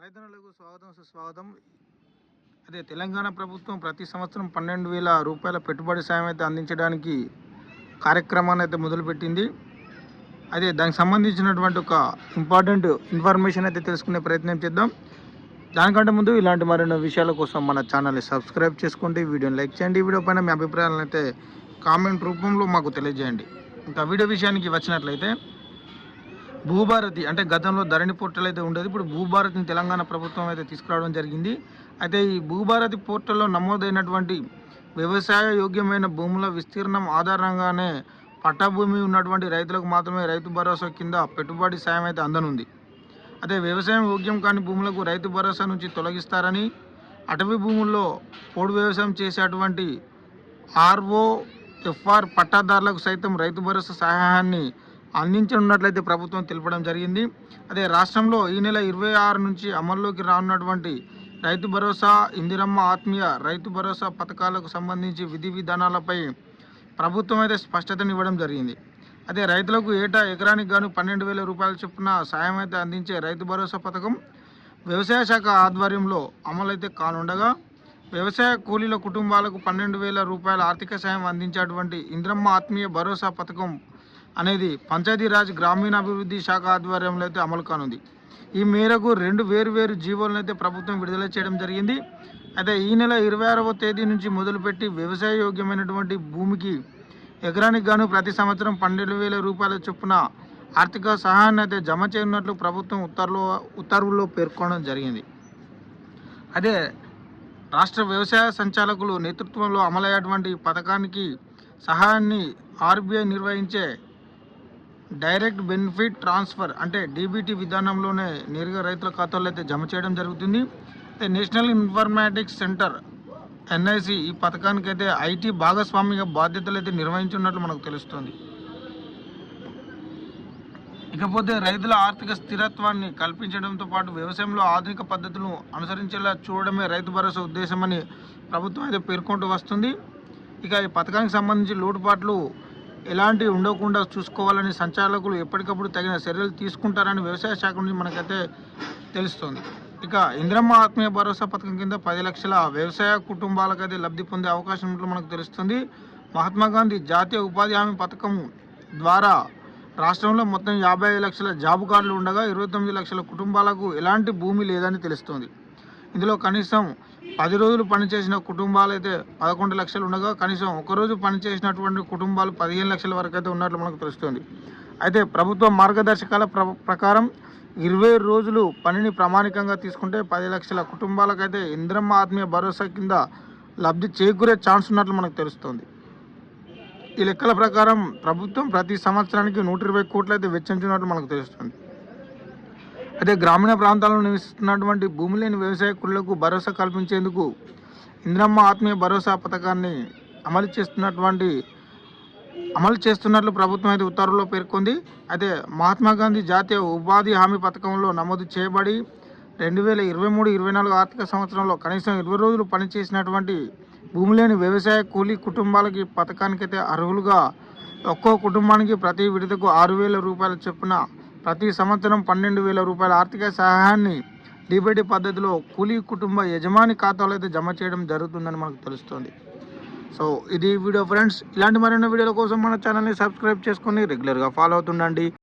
రైతులకు స్వాగతం సుస్వాగతం. అదే తెలంగాణ ప్రభుత్వం ప్రతి సంవత్సరం పన్నెండు వేల రూపాయల పెట్టుబడి సాయం అయితే అందించడానికి కార్యక్రమాన్ని అయితే మొదలుపెట్టింది. అదే దానికి సంబంధించినటువంటి ఒక ఇంపార్టెంట్ ఇన్ఫర్మేషన్ అయితే తెలుసుకునే ప్రయత్నం చేద్దాం. దానికంటే ముందు ఇలాంటి మరెన్నో విషయాల కోసం మన ఛానల్ని సబ్స్క్రైబ్ చేసుకోండి వీడియోని లైక్ చేయండి. వీడియో పైన మీ అభిప్రాయాలను అయితే కామెంట్ రూపంలో మాకు తెలియజేయండి. ఇంకా వీడియో విషయానికి వచ్చినట్లయితే భూభారతి అంటే గతంలో ధరణి పోర్టల్ అయితే ఉండేది ఇప్పుడు భూభారతిని తెలంగాణ ప్రభుత్వం అయితే తీసుకురావడం జరిగింది. అయితే ఈ భూభారతి పోర్టల్లో నమోదైనటువంటి వ్యవసాయ యోగ్యమైన భూముల విస్తీర్ణం ఆధారంగానే పట్టభూమి ఉన్నటువంటి రైతులకు మాత్రమే రైతు భరోసా కింద పెట్టుబడి సాయం అయితే అందనుంది. అదే వ్యవసాయం యోగ్యం కాని భూములకు రైతు భరోసా నుంచి తొలగిస్తారని అటవీ భూముల్లో పోడు వ్యవసాయం చేసేటువంటి ఆర్ఓ ఎఫ్ఆర్ పట్టాదారులకు సైతం రైతు భరోసా సహాయాన్ని అందించనున్నట్లయితే ప్రభుత్వం తెలపడం జరిగింది. అదే రాష్ట్రంలో ఈ నెల ఇరవై ఆరు నుంచి అమల్లోకి రానున్నటువంటి రైతు భరోసా ఇందిరమ్మ ఆత్మీయ రైతు భరోసా పథకాలకు సంబంధించి విధి విధానాలపై ప్రభుత్వం అయితే స్పష్టతనివ్వడం జరిగింది. అదే రైతులకు ఏటా ఎకరానికి గాను పన్నెండు వేల రూపాయల చొప్పున సాయం అయితే అందించే రైతు భరోసా పథకం వ్యవసాయ శాఖ ఆధ్వర్యంలో అమలైతే కానుండగా వ్యవసాయ కూలీల కుటుంబాలకు పన్నెండు వేల రూపాయల ఆర్థిక సాయం అందించేటువంటి ఇంద్రమ్మ ఆత్మీయ భరోసా పథకం అనేది పంచాయతీరాజ్ గ్రామీణాభివృద్ధి శాఖ ఆధ్వర్యంలో అయితే అమలు కానుంది. ఈ మేరకు రెండు వేరు వేరు జీవోలను అయితే ప్రభుత్వం విడుదల చేయడం జరిగింది. అయితే ఈ నెల ఇరవై ఆరవ తేదీ నుంచి మొదలుపెట్టి వ్యవసాయ యోగ్యమైనటువంటి భూమికి ఎకరానికి గాను ప్రతి సంవత్సరం పన్నెండు వేల రూపాయల చొప్పున ఆర్థిక సహాయాన్ని అయితే జమ చేయనున్నట్లు ప్రభుత్వం ఉత్తర్వులో ఉత్తర్వుల్లో పేర్కొనడం జరిగింది. అదే రాష్ట్ర వ్యవసాయ సంచాలకులు నేతృత్వంలో అమలయ్యేటువంటి పథకానికి సహాయాన్ని ఆర్బీఐ నిర్వహించే డైరెక్ట్ బెనిఫిట్ ట్రాన్స్ఫర్ అంటే డీబీటీ విధానంలోనే నేరుగా రైతుల ఖాతాలో అయితే జమ చేయడం జరుగుతుంది. అయితే నేషనల్ ఇన్ఫర్మాటిక్స్ సెంటర్ ఎన్ఐసి ఈ పథకానికి అయితే ఐటీ భాగస్వామ్య బాధ్యతలు అయితే నిర్వహించున్నట్లు మనకు తెలుస్తుంది. ఇకపోతే రైతుల ఆర్థిక స్థిరత్వాన్ని కల్పించడంతో పాటు వ్యవసాయంలో ఆధునిక పద్ధతులను అనుసరించేలా చూడడమే రైతు భరోసా ఉద్దేశమని ప్రభుత్వం అయితే పేర్కొంటూ వస్తుంది. ఇక ఈ పథకానికి సంబంధించి లోటుపాట్లు ఎలాంటివి ఉండకుండా చూసుకోవాలని సంచాలకులు ఎప్పటికప్పుడు తగిన చర్యలు తీసుకుంటారని వ్యవసాయ శాఖ నుంచి మనకైతే తెలుస్తుంది. ఇక ఇంద్రమ్మ ఆత్మీయ భరోసా పథకం కింద పది లక్షల వ్యవసాయ కుటుంబాలకైతే లబ్ధి పొందే అవకాశం ఉన్నట్లు మనకు తెలుస్తుంది. మహాత్మా గాంధీ జాతీయ ఉపాధి హామీ పథకం ద్వారా రాష్ట్రంలో మొత్తం యాభై ఐదు లక్షల జాబు కార్డులు ఉండగా ఇరవై తొమ్మిది లక్షల కుటుంబాలకు ఎలాంటి భూమి లేదని తెలుస్తుంది. ఇందులో కనీసం పది రోజులు పనిచేసిన కుటుంబాలు అయితే పదకొండు లక్షలు ఉండగా కనీసం ఒకరోజు పనిచేసినటువంటి కుటుంబాలు పదిహేను లక్షల వరకు అయితే ఉన్నట్లు మనకు తెలుస్తుంది. అయితే ప్రభుత్వ మార్గదర్శకాల ప్ర ప్రకారం ఇరవై రోజులు పనిని ప్రామాణికంగా తీసుకుంటే పది లక్షల కుటుంబాలకైతే ఇంద్రమ్మ ఆత్మీయ భరోసా కింద లబ్ధి చేకూరే ఛాన్స్ ఉన్నట్లు మనకు తెలుస్తుంది. ఈ లెక్కల ప్రకారం ప్రభుత్వం ప్రతి సంవత్సరానికి నూట ఇరవై కోట్లు అయితే వెచ్చించినట్లు మనకు తెలుస్తుంది. అదే గ్రామీణ ప్రాంతాల్లో నివసిస్తున్నటువంటి భూమి లేని వ్యవసాయ కూలీలకు భరోసా కల్పించేందుకు ఇంద్రమ్మ ఆత్మీయ భరోసా పథకాన్ని అమలు చేస్తున్నటువంటి అమలు చేస్తున్నట్లు ప్రభుత్వం అయితే ఉత్తర్వుల్లో పేర్కొంది. అయితే మహాత్మా గాంధీ జాతీయ ఉపాధి హామీ పథకంలో నమోదు చేయబడి రెండు వేల ఇరవై మూడు ఇరవై నాలుగు ఆర్థిక సంవత్సరంలో కనీసం ఇరవై రోజులు పనిచేసినటువంటి భూమి లేని వ్యవసాయ కూలీ కుటుంబాలకి పథకానికైతే అర్హులుగా ఒక్కో కుటుంబానికి ప్రతి విడతకు ఆరు వేల రూపాయల చొప్పున ప్రతి సంవత్సరం పన్నెండు వేల రూపాయల ఆర్థిక సహాయాన్ని డీబీటీ పద్ధతిలో కూలీ కుటుంబ యజమాని ఖాతాలో అయితే జమ చేయడం జరుగుతుందని మనకు తెలుస్తుంది. సో ఇది వీడియో ఫ్రెండ్స్. ఇలాంటి మరిన్ని వీడియోల కోసం మన ఛానల్ని సబ్స్క్రైబ్ చేసుకొని రెగ్యులర్గా ఫాలో అవుతుండండి.